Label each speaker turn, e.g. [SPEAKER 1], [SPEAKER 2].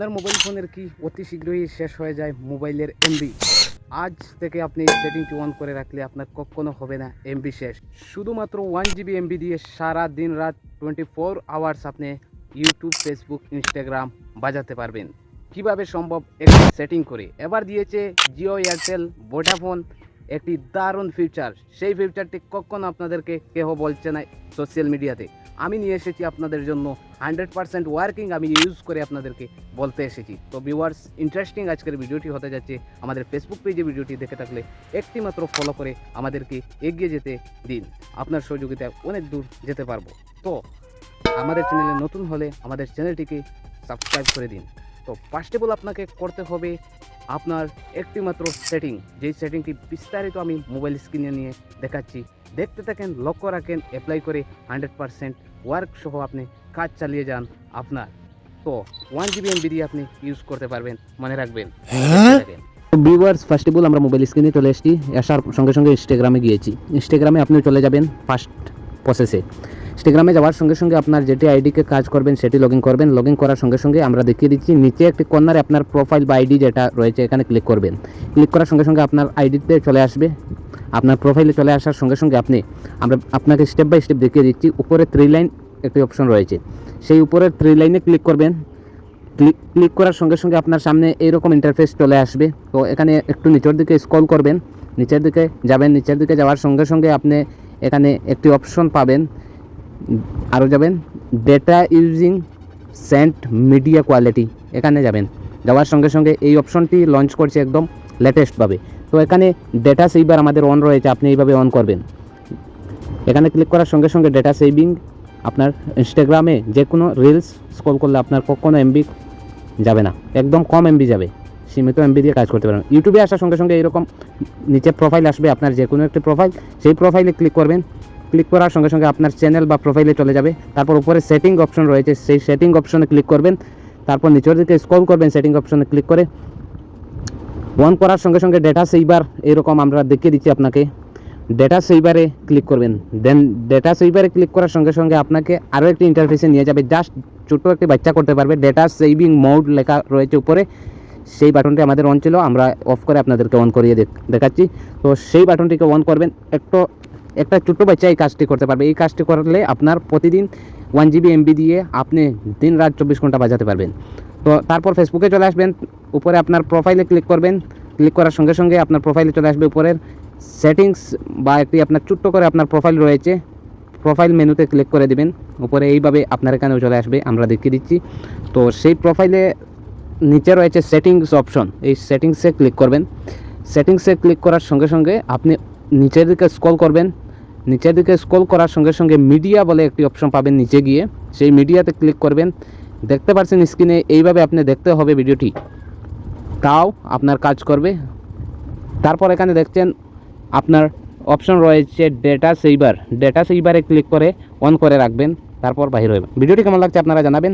[SPEAKER 1] আপনার মোবাইল ফোনের কি অতি শীঘ্রই শেষ হয়ে যায় মোবাইলের এমবি আজ থেকে আপনি সেটিংটি অন করে রাখলে আপনার কখনো হবে না এমবি শেষ। শুধুমাত্র ওয়ান জিবি এমবি দিয়ে সারা দিন রাত টোয়েন্টি ফোর আওয়ার্স আপনি ইউটিউব ফেসবুক ইনস্টাগ্রাম বাজাতে পারবেন। কীভাবে সম্ভব একটি সেটিং করে? এবার দিয়েছে জিও এয়ারটেল ভোডাফোন একটি দারুণ ফিউচার সেই ফিউচারটি কখনো আপনাদেরকে কেহ বলছে না সোশ্যাল মিডিয়াতে আমি নিয়ে এসেছি আপনাদের জন্য হান্ড্রেড পার্সেন্ট ওয়ার্কিং আমি ইউজ করে আপনাদেরকে বলতে এসেছি। তো ভিউয়ার্স ইন্টারেস্টিং আজকের ভিডিওটি হতে যাচ্ছে আমাদের ফেসবুক পেজে ভিডিওটি দেখে থাকলে একটি মাত্র ফলো করে আমাদেরকে এগিয়ে যেতে দিন। আপনার সহযোগিতায় অনেক দূর যেতে পারব। তো আমাদের চ্যানেলে নতুন হলে আমাদের চ্যানেলটিকে সাবস্ক্রাইব করে দিন। তো ফার্স্ট অফ অল আপনাকে করতে হবে আপনার একটি মাত্র সেটিং যেই সেটিংটি বিস্তারিত আমি মোবাইল স্ক্রিনে নিয়ে দেখাচ্ছি দেখতে থাকেন লক্ষ্য রাখেন অ্যাপ্লাই করে হান্ড্রেড পারসেন্ট ওয়ার্ক সহ আপনি কাজ চালিয়ে যান আপনার। তো ওয়ান জিবি এমবি দিয়ে আপনি ইউজ করতে পারবেন মনে রাখবেন। ভিউয়ার্স ফার্স্ট অফ অল আমরা মোবাইল স্ক্রিনে চলে এসেছি। আসার সঙ্গে সঙ্গে ইনস্টাগ্রামে গিয়েছি। ইনস্টাগ্রামে আপনি চলে যাবেন ফার্স্ট প্রসেসে ইনস্টাগ্রামে যাওয়ার সঙ্গে সঙ্গে আপনার যেটি আইডিকে কাজ করবেন, সেটি লগ ইন করবেন। লগ ইন করার সঙ্গে সঙ্গে আমরা দেখিয়ে দিচ্ছি, নিচে একটি কর্নারে আপনার প্রোফাইল বা আইডি যেটা রয়েছে, এখানে ক্লিক করবেন। ক্লিক করার সঙ্গে সঙ্গে আপনার আইডিতে চলে আসবে। আপনার প্রোফাইলে চলে আসার সঙ্গে সঙ্গে আপনি, আমরা আপনাকে স্টেপ বাই স্টেপ দেখিয়ে দিচ্ছি, উপরে থ্রি লাইন একটি অপশন রয়েছে। সেই উপরে থ্রি লাইনে ক্লিক করবেন। ক্লিক ক্লিক করার সঙ্গে সঙ্গে আপনার সামনে এইরকম ইন্টারফেস চলে আসবে। তো এখানে একটু নিচের দিকে স্ক্রল করবেন, নিচের দিকে যাবেন, নিচের দিকে যাওয়ার সঙ্গে সঙ্গে আপনি এখানে একটি অপশন পাবেন। আরও যাবেন। Data using sent media quality এখানে যাবেন। যাওয়ার সঙ্গে সঙ্গে এই অপশনটি লঞ্চ করছে একদম লেটেস্টভাবে তো এখানে ডেটা সেইবার আমাদের অন রয়েছে, আপনি এইভাবে অন করবেন। এখানে ক্লিক করার সঙ্গে সঙ্গে ডেটা সেভিং আপনার ইনস্টাগ্রামে যে কোনো রিলস স্ক্রল করলে আপনার কখনো এমবি যাবে না। একদম কম এমবি যাবে। সীমিত এমবি দিয়ে কাজ করতে পারবেন। ইউটিউবে আসার সঙ্গে সঙ্গে এরকম নিচে প্রোফাইল আসবে, আপনার যে কোনো একটি প্রোফাইল সেই প্রোফাইলে ক্লিক করবেন। ক্লিক করার সঙ্গে সঙ্গে আপনার চ্যানেল বা প্রোফাইলে চলে যাবে। তারপর উপরে সেটিং অপশন রয়েছে, সেই সেটিং অপশনে ক্লিক করবেন। তারপর নিচের দিকে স্ক্রল করবেন সেটিং অপশনে ক্লিক করে। অন করার সঙ্গে সঙ্গে ডেটা সেইবার এরকম আমরা দেখিয়ে দিচ্ছি আপনাকে। ডেটা সেইবারে ক্লিক করবেন। দেন ডেটা সেইবারে ক্লিক করার সঙ্গে সঙ্গে আপনাকে আরও একটি ইন্টারফেসে নিয়ে যাবে। জাস্ট ছোট্ট একটি বাচ্চা করতে পারবে। ডেটা সেভিং মোড লেখা রয়েছে উপরে। সেই বাটনটি আমাদের অন ছিল, আমরা অফ করে আপনাদেরকে অন করিয়ে দেখাচ্ছি। তো সেই বাটনটিকে অন করবেন। একটু একটা ছোট্ট বাচ্চা এই কাজটি করতে পারবে। এই কাজটি করলে আপনার প্রতিদিন ওয়ান জিবি এমবি দিয়ে আপনি দিন রাত চব্বিশ ঘণ্টা বাজাতে পারবেন। তো তারপর ফেসবুকে চলে আসবেন, উপরে আপনার প্রোফাইলে ক্লিক করবেন। ক্লিক করার সঙ্গে সঙ্গে আপনার প্রোফাইলে চলে আসবে উপরের সেটিংস বা একটি আপনার ছোট্ট করে আপনার প্রোফাইল রয়েছে। প্রোফাইল মেনুতে ক্লিক করে দেবেন। উপরে এইভাবে আপনার এখানেও চলে আসবে, আমরা দেখিয়ে দিচ্ছি। তো সেই প্রোফাইলে নিচে রয়েছে সেটিংস অপশন এই সেটিংসে ক্লিক করবেন। সেটিংসে ক্লিক করার সঙ্গে সঙ্গে আপনি নিচের দিকে স্ক্রল করবেন। নিচের দিকে স্ক্রল করার সঙ্গে সঙ্গে মিডিয়া বলে একটি অপশন পাবেন নিচে গিয়ে। সেই মিডিয়াতে ক্লিক করবেন। দেখতে পাচ্ছেন স্ক্রিনে এইভাবে আপনি দেখতে হবে ভিডিওটি তাও আপনার কাজ করবে। তারপর এখানে দেখছেন আপনার অপশন রয়েছে ডেটা সেইবার ডেটা সেইবারে ক্লিক করে অন করে রাখবেন। তারপর বাইরে হবেন ভিডিওটি কেমন লাগছে আপনারা জানাবেন?